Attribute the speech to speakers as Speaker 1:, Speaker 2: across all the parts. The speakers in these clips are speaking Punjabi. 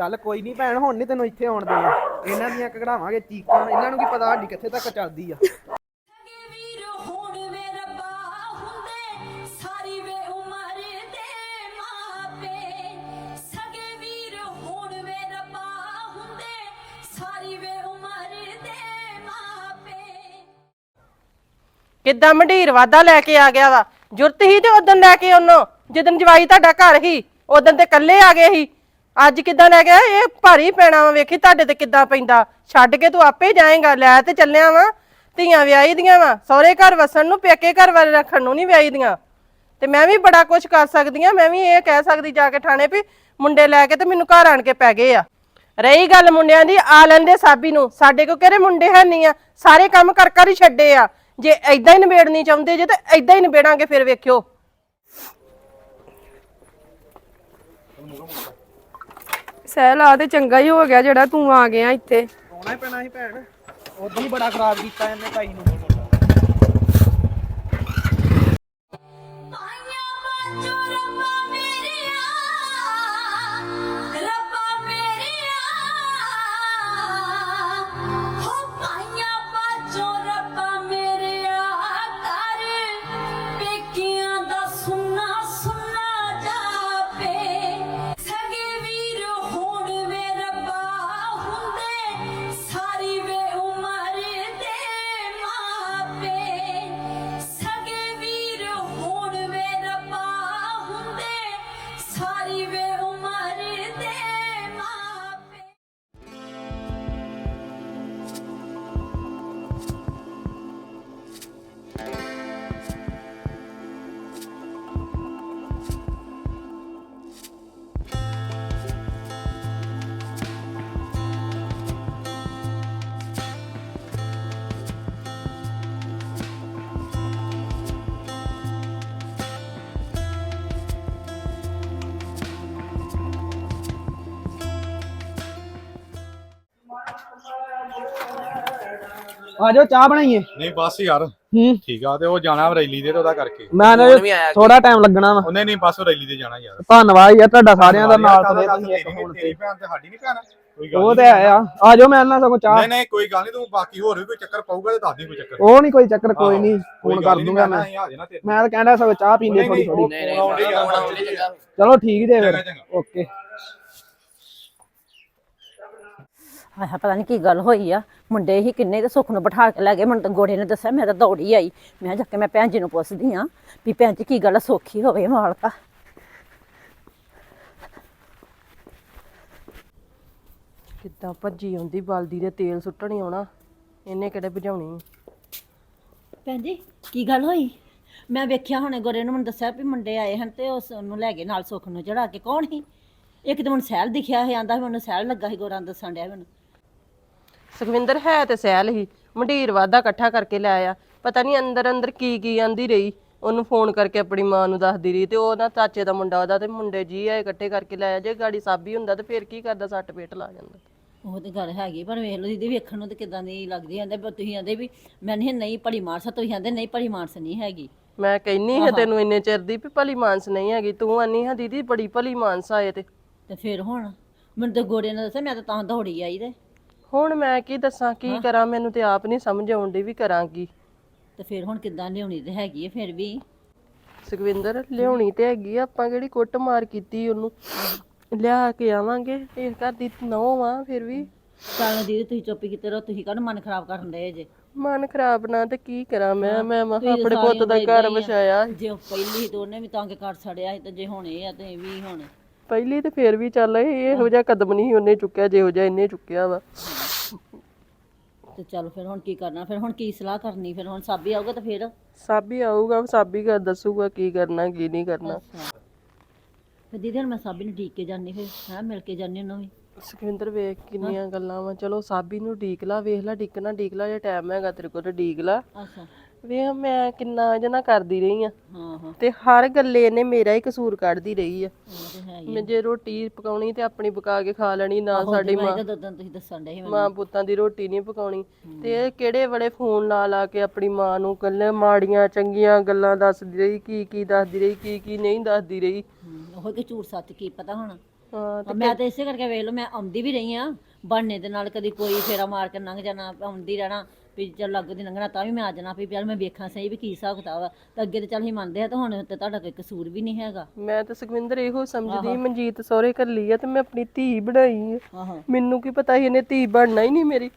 Speaker 1: ਚੱਲ ਕੋਈ ਨਹੀਂ ਭੈਣ ਹੁਣ ਨਹੀਂ ਤੈਨੂੰ ਇੱਥੇ ਆਉਣ ਦੇਣਾ। ਇਹਨਾਂ ਦੀਆਂ ਕਢਾਵਾਂਗੇ ਚੀਕਾਂ ਇਹਨਾਂ ਨੂੰ ਕੀ ਪਤਾ ਸਾਡੀ ਕਿੱਥੇ ਤੱਕ ਚੱਲਦੀ ਆ।
Speaker 2: ਸਗੇ ਵੀਰ ਹੁਣ ਵੇ ਰੱਬਾ ਹੁੰਦੇ ਸਾਰੀ ਵੇ ਉਮਰ ਦੇ ਮਾਪੇ। ਸਗੇ ਵੀਰ ਹੁਣ ਵੇ ਰੱਬਾ ਹੁੰਦੇ ਸਾਰੀ ਵੇ ਉਮਰ ਦੇ ਮਾਪੇ।
Speaker 3: ਕਿੱਦਾਂ ਮੰਡੀਰ ਵਾਦਾ ਲੈ ਕੇ ਆ ਗਿਆ ਵਾ? ਜੁਰਤ ਹੀ ਤੇ ਉਦੋਂ ਲੈ ਕੇ ਉਹਨੂੰ ਜਦੋਂ ਜਵਾਈ ਤੁਹਾਡਾ ਘਰ ਹੀ ਉਦੋਂ ਤੇ ਇਕੱਲੇ ਆ ਗਏ ਸੀ। ਅੱਜ ਕਿੱਦਾਂ ਲੈ ਗਿਆ? ਇਹ ਭਾਰੀ ਪੈਣਾ ਵਾ, ਵੇਖੀ ਤੁਹਾਡੇ ਤੇ ਕਿੱਦਾਂ ਪੈਂਦਾ। ਛੱਡ ਕੇ ਤੂੰ ਆਪੇ ਜਾਏਗਾ, ਲੈ ਤੇ ਚੱਲਿਆ ਵਾ। ਧੀਆਂ ਵਿਆਹੀ ਦੀਆਂ ਵਾ, ਸਹੁਰੇ ਘਰ ਵਸਣ ਨੂੰ, ਪੇਕੇ ਘਰ ਵਾਲੇ ਰੱਖਣ ਨੂੰ ਨਹੀਂ ਵਿਆਹੀ ਦੀਆਂ। ਤੇ ਮੈਂ ਵੀ ਬੜਾ ਕੁਝ ਕਰ ਸਕਦੀ ਆ, ਮੈਂ ਵੀ ਇਹ ਕਹਿ ਸਕਦੀ ਜਾ ਕੇ ਥਾਣੇ ਵੀ ਮੁੰਡੇ ਲੈ ਕੇ ਤੇ ਮੈਨੂੰ ਘਰ ਆਣ ਕੇ ਪੈ ਗਏ ਆ। ਰਹੀ ਗੱਲ ਮੁੰਡਿਆਂ ਦੀ, ਆ ਲੈਂਦੇ ਸਾਬੀ ਨੂੰ। ਸਾਡੇ ਕੋ ਕਿਹੜੇ ਮੁੰਡੇ ਹੈ ਨਹੀਂ ਆ? ਸਾਰੇ ਕੰਮ ਕਰ ਕਰ ਹੀ ਛੱਡੇ ਆ। ਜੇ ਐਦਾਂ ਹੀ ਨਿਬੇੜਨੀ ਚਾਹੁੰਦੇ ਜੇ, ਤੇ ਐਦਾਂ ਹੀ ਨਿਬੇੜਾਂਗੇ ਫਿਰ ਵੇਖਿਓ।
Speaker 4: ਸਹਿਲ ਆ ਤੇ ਚੰਗਾ ਹੀ ਹੋ ਗਿਆ ਜਿਹੜਾ ਤੂੰ ਆ ਗਿਆ ਇੱਥੇ।
Speaker 1: ਆਉਣਾ ਹੀ ਪੈਣਾ ਸੀ ਭੈਣ। ਉਦੋਂ ਹੀ ਬੜਾ ਖਰਾਬ ਕੀਤਾ ਇਹਨੇ ਭਾਈ ਨੂੰ। ਆ ਜਾਓ ਚਾਹ ਬਣਾਈਏ।
Speaker 5: ਨਹੀਂ ਬਸ ਯਾਰ।
Speaker 1: ਹੂੰ।
Speaker 5: ਠੀਕ ਆ ਤੇ ਉਹ ਜਾਣਾ ਰੈਲੀ ਦੇ ਤੇ ਉਹਦਾ ਕਰਕੇ।
Speaker 1: ਮੈਂ ਥੋੜਾ ਟਾਈਮ ਲੱਗਣਾ ਵਾ।
Speaker 5: ਉਹਨੇ ਨਹੀਂ ਬਸ ਰੈਲੀ ਤੇ ਜਾਣਾ ਯਾਰ।
Speaker 1: ਧੰਨਵਾਦ ਯਾਰ ਤੁਹਾਡਾ ਸਾਰਿਆਂ ਦਾ ਨਾਲ
Speaker 5: ਦੱਸ,
Speaker 1: ਤੁਸੀਂ ਇੱਕ ਤੇ।
Speaker 5: ਭੈਣ ਤੇ ਸਾਡੀ ਨਹੀਂ ਭੈਣ। ਕੋਈ ਗੱਲ
Speaker 1: ਉਹ ਤੇ। ਹੈ ਆ। ਜਾਓ ਮੈਂ ਨਾਲ ਸਗੋਂ ਚਾਹ।
Speaker 5: ਨਹੀਂ ਨਹੀਂ ਕੋਈ ਗੱਲ ਨਹੀਂ ਤੂੰ ਬਾਕੀ ਹੋਰ ਵੀ ਕੋਈ ਚੱਕਰ ਪਊਗਾ ਤੇ ਦੱਸ ਦੀ ਕੋਈ ਚੱਕਰ।
Speaker 1: ਉਹ ਨਹੀਂ ਕੋਈ ਚੱਕਰ ਕੋਈ ਨਹੀਂ। ਫੋਨ ਕਰ
Speaker 5: ਨੀ,
Speaker 1: ਦੂੰਗਾ ਮੈਂ ਮੈਂ। ਤਾਂ ਕਹਿੰਦਾ ਸਗੋਂ ਚਾਹ ਪੀਂਦੇ ਥੋੜੀ ਥੋੜੀ ਚਲੋ ਠੀਕ ਜੇ ਫਿਰ। ਓਕੇ।
Speaker 6: ਆਹ ਪਤਾ ਨਹੀਂ ਕੀ ਗੱਲ ਹੋਈ ਆ। ਮੁੰਡੇ ਹੀ ਕਿੰਨੇ ਤੇ ਸੁੱਖ ਨੂੰ ਬਿਠਾ ਕੇ ਲੈ ਗਏ। ਮੈਨੂੰ ਤਾਂ ਗੋੜੇ ਨੇ ਦੱਸਿਆ ਮੈਂ ਤਾਂ ਦੌੜੀ ਆਈ। ਮੈਂ ਜਾ ਕੇ ਮੈਂ ਭੈਣ ਜੀ ਨੂੰ ਪੁੱਛਦੀ ਆ ਵੀ ਭੈਣ ਜੀ ਕੀ ਗੱਲ ਸੌਖੀ ਹੋਵੇ ਮਾਲਕਾ
Speaker 3: ਕਿੱਦਾਂ ਭੱਜੀ ਆਉਂਦੀ ਬਲਦੀ ਦੇ ਤੇਲ ਸੁੱਟਣ ਹੀ ਆਉਣਾ। ਇਹਨੇ ਕਿਹੜੇ ਭਜਾਉਣੀ?
Speaker 6: ਭੈਣ ਜੀ ਕੀ ਗੱਲ ਹੋਈ? ਮੈਂ ਵੇਖਿਆ ਹੁਣੇ ਗੋਰੇ ਨੂੰ ਮੈਨੂੰ ਦੱਸਿਆ ਵੀ ਮੁੰਡੇ ਆਏ ਹਨ ਤੇ ਉਸ ਨੂੰ ਲੈ ਗਏ ਨਾਲ ਸੁੱਖ ਨੂੰ ਚੜਾ ਕੇ। ਕੌਣ ਸੀ? ਇੱਕ ਤਾਂ ਮੈਨੂੰ ਸਹਿਲ ਦਿਖਿਆ ਹੈ ਆਂਦਾ ਮੈਨੂੰ ਸਹਿਲ ਲੱਗਾ ਸੀ ਗੋਰਾਂ ਦੱਸਣ ਡਿਆ ਮੈਨੂੰ।
Speaker 3: ਸੁਖਵਿੰਦਰ ਹੈ ਤੇ ਸਹਿਲ ਹੀ। ਮੰਡੀਰ ਵਾਦਾ ਇਕੱਠਾ ਕਰਕੇ ਲੈ ਆਇਆ। ਪਤਾ ਨਹੀਂ ਅੰਦਰ ਅੰਦਰ ਕੀ ਕੀ ਆਂਦੀ ਰਹੀ। ਉਹਨੂੰ ਫੋਨ ਕਰਕੇ ਆਪਣੀ ਮਾਂ ਨੂੰ ਦੱਸਦੀ ਰਹੀ ਤੇ ਉਹ ਨਾ ਚਾਚੇ ਦਾ ਮੁੰਡਾ ਉਹਦਾ ਤੇ ਮੁੰਡੇ ਜੀ ਆਏ ਇਕੱਠੇ ਕਰਕੇ ਲੈ ਆਇਆ। ਜੇ ਗਾੜੀ ਸਾਬੀ ਹੁੰਦਾ ਤੇ ਫੇਰ ਕੀ ਕਰਦਾ ਸੱਟ ਪੇਟ ਲਾ ਜਾਂਦਾ।
Speaker 6: ਉਹ ਤੇ ਗੱਲ ਹੈਗੀ ਪਰ ਵੇਖ ਲਓ ਦੀਦੀ ਵੇਖਣ ਨੂੰ ਤੇ ਕਿਦਾਂ ਦੀ ਲੱਗਦੀ ਆਂਦੇ ਪਰ ਤੁਸੀਂ ਆਂਦੇ ਵੀ ਮੈਂ ਨਹੀਂ ਨਹੀਂ ਭਲੀ ਮਾਨਸ ਆ, ਤੁਸੀਂ ਆਂਦੇ ਨਹੀਂ ਭਲੀ ਮਾਨਸ ਨਹੀਂ ਹੈਗੀ।
Speaker 3: ਮੈਂ ਕਹਿੰਨੀ ਹੈ ਤੈਨੂੰ ਇੰਨੇ ਚਿਰ ਦੀ ਵੀ ਭਲੀ ਮਾਨਸ ਨਹੀਂ ਹੈਗੀ। ਤੂੰ ਆਨੀ ਹਾਂ ਦੀਦੀ ਬੜੀ ਭਲੀ ਮਾਨਸ ਆਏ ਤੇ।
Speaker 6: ਤੇ ਫਿਰ ਹੁਣ? ਮੈਨੂੰ ਤਾਂ ਗੋਰੇ ਨੇ ਦੱਸਿਆ ਮੈਂ ਤਾਂ ਤਾਂ ਦੌੜੀ ਆਈ ਤੇ।
Speaker 3: ਹੁਣ ਮੈਂ ਕੀ ਦੱਸਾਂ ਕੀ ਕਰਾਂ? ਮੈਨੂੰ ਤੇ ਆਪ ਨਹੀਂ ਸਮਝ ਆਉਂਦੀ ਵੀ ਕਰਾਂ ਕੀ
Speaker 6: ਤੇ ਫਿਰ ਹੁਣ ਕਿੱਦਾਂ ਲਿਆਉਣੀ ਤੇ ਹੈਗੀ ਹੈ ਫਿਰ ਵੀ?
Speaker 3: ਸੁਖਵਿੰਦਰ ਲਿਆਉਣੀ ਤੇ ਹੈਗੀ ਆ, ਆਪਾਂ ਕਿਹੜੀ ਕੁੱਟ ਮਾਰ ਕੀਤੀ ਉਹਨੂੰ? ਲਿਆ ਕੇ ਆਵਾਂਗੇ। ਇਸ ਘਰ ਦੀ ਨੌਂ ਆ ਫਿਰ ਵੀ।
Speaker 6: ਚੱਲ ਦੀਦੀ ਤੁਸੀਂ ਚੁੱਪ ਕੀਤੇ ਰਹੋ ਤੁਸੀਂ ਕਾਹਨੂੰ ਮਨ ਖਰਾਬ ਕਰਨ ਦੇ ਜੇ।
Speaker 3: ਮਨ ਖਰਾਬ ਨਾ ਤੇ ਕੀ ਕਰਾਂ ਮੈਂ? ਮੈਂ ਮਹਾਂ
Speaker 6: ਤੁਸੀਂ
Speaker 3: ਆਪਣੇ ਪੁੱਤ ਦਾ
Speaker 6: ਸਾਰੀਆਂ
Speaker 3: ਘਰ
Speaker 6: ਏਦਾਂ ਹੀ ਆ।
Speaker 3: ਵਸਾਇਆ
Speaker 6: ਜੇ ਉਹ ਪਹਿਲੀ ਤੇ ਉਹਨੇ ਵੀ ਤੰਗ ਕਰ ਛੜਿਆ ਸੀ ਤੇ ਜੇ ਹੁਣ ਇਹ ਆ ਤੇ ਇਹ ਵੀ ਹੁਣ
Speaker 3: ਪਹਿਲੀ ਤੇ ਫੇਰ ਵੀ ਚੱਲ ਇਹ ਇਹੋ ਜਿਹਾ ਕਦਮ ਨਹੀਂ ਉਹਨੇ ਚੁੱਕਿਆ ਜਿਹੋ ਜਿਹਾ ਇਹਨੇ ਚੁੱਕਿਆ ਵਾ।
Speaker 6: ਤੇ ਚੱਲ ਫਿਰ ਹੁਣ ਕੀ ਕਰਨਾ ਫਿਰ ਹੁਣ ਕੀ ਸਲਾਹ ਕਰਨੀ ਫਿਰ ਹੁਣ ਸਾਬੀ ਆਊਗਾ ਤਾਂ ਫਿਰ?
Speaker 3: ਸਾਬੀ ਆਊਗਾ ਸਾਬੀ ਘਰ ਦੱਸੂਗਾ ਕੀ ਕਰਨਾ ਕੀ ਨਹੀਂ ਕਰਨਾ।
Speaker 6: ਫਿਰ ਦੀਦੀ ਹੁਣ ਮੈਂ ਸਾਬੀ ਨੂੰ ਢੀਕ ਕੇ ਜਾਣੀ ਫਿਰ ਹੈ ਮਿਲ ਕੇ ਜਾਣੀ ਉਹਨੂੰ ਵੀ।
Speaker 3: ਸੁਖਵਿੰਦਰ ਵੇਖ ਕਿੰਨੀਆਂ ਗੱਲਾਂ ਵਾ ਚਲੋ ਸਾਬੀ ਨੂੰ ਢੀਕ ਲਾ ਵੇਖ ਲਾ ਢੀਕਣਾ ਢੀਕ ਲਾ ਜੇ ਟਾਈਮ ਹੈਗਾ ਤੇਰੇ ਕੋਲ ਤੇ ਢੀਕ ਲਾ।
Speaker 6: ਅੱਛਾ।
Speaker 3: ਵੇਖ ਮੈਂ ਕਿੰਨਾ ਜਨਾ ਕਰਦੀ ਰਹੀ ਆ।
Speaker 6: ਹਾਂ ਹਾਂ।
Speaker 3: ਤੇ ਹਰ ਗੱਲੇ ਇਹਨੇ ਮੇਰਾ ਹੀ ਕਸੂਰ ਕੱਢਦੀ ਰਹੀ ਆ।
Speaker 6: ਉਹ ਤੇ ਹੈ ਹੀ
Speaker 3: ਮੈਂ ਜੇ ਰੋਟੀ ਪਕਾਉਣੀ ਤੇ ਆਪਣੀ ਪਕਾ ਕੇ ਖਾ ਲੈਣੀ ਨਾ ਸਾਡੀ
Speaker 6: ਮੈਂ
Speaker 3: ਮਾਂ
Speaker 6: ਤਾਂ ਦੋ ਦਿਨ ਤੁਸੀਂ ਦੱਸਣ ਦੇ ਸੀ ਮੈਨੂੰ।
Speaker 3: ਮਾਂ ਪੁੱਤਾਂ ਦੀ ਰੋਟੀ ਨਹੀਂ ਪਕਾਉਣੀ। ਤੇ ਇਹ ਕਿਹੜੇ ਵੇਲੇ ਫੋਨ ਲਾ ਲਾ ਕੇ ਆਪਣੀ ਮਾਂ ਨੂੰ ਗੱਲਾਂ ਮਾੜੀਆਂ ਚੰਗੀਆਂ ਗੱਲਾਂ ਦੱਸਦੀ ਰਹੀ ਕੀ ਕੀ ਦੱਸਦੀ ਰਹੀ ਕੀ ਕੀ ਨਹੀਂ ਦੱਸਦੀ ਰਹੀ।
Speaker 6: ਹਮ, ਉਹ ਕਿ ਝੂਠ ਸੱਚ ਕੀ ਪਤਾ ਹੁਣ।
Speaker 3: ਹਾਂ
Speaker 6: ਮੈਂ ਤਾਂ ਇਸੇ ਕਰਕੇ ਵੇਖ ਲਓ ਮੈਂ ਆਉਂਦੀ ਵੀ ਰਹੀ ਆ ਬਾਨੇ ਦੇ ਨਾਲ ਕਦੀ ਕੋਈ ਫੇਰਾ ਮਾਰ ਕੇ ਲੰਘ ਜਾਣਾ ਆਉਂਦੀ ਰਹਿਣਾ। ਵੀ ਚੱਲ ਅੱਗੋਂ ਦੀ ਲੰਘਣਾ ਤਾਂ ਵੀ ਮੈਂ ਆ ਜਾਣਾ ਵੀ ਚੱਲ ਮੈਂ ਵੇਖਾਂ ਸਹੀ ਵੀ ਕੀ ਹਿਸਾਬ ਕਿਤਾਬ ਆ। ਤਾਂ ਅੱਗੇ ਤੇ ਚੱਲ ਹੀ ਮੰਨਦੇ ਆ ਤਾਂ ਹੁਣ ਤੇ ਤੁਹਾਡਾ ਕੋਈ ਕਸੂਰ ਵੀ ਨਹੀਂ ਹੈਗਾ।
Speaker 3: ਮੈਂ ਤਾਂ ਸੁਖਵਿੰਦਰ ਇਹੋ ਸਮਝਦੀ ਮਨਜੀਤ ਸਹੁਰੇ ਘੱਲੀ ਆ ਤੇ ਮੈਂ ਆਪਣੀ ਧੀ ਬਣਾਈ ਆ। ਮੈਨੂੰ ਕੀ ਪਤਾ ਸੀ ਇਹਨੇ ਧੀ ਬਣਨਾ ਹੀ ਨਹੀਂ ਮੇਰੀ।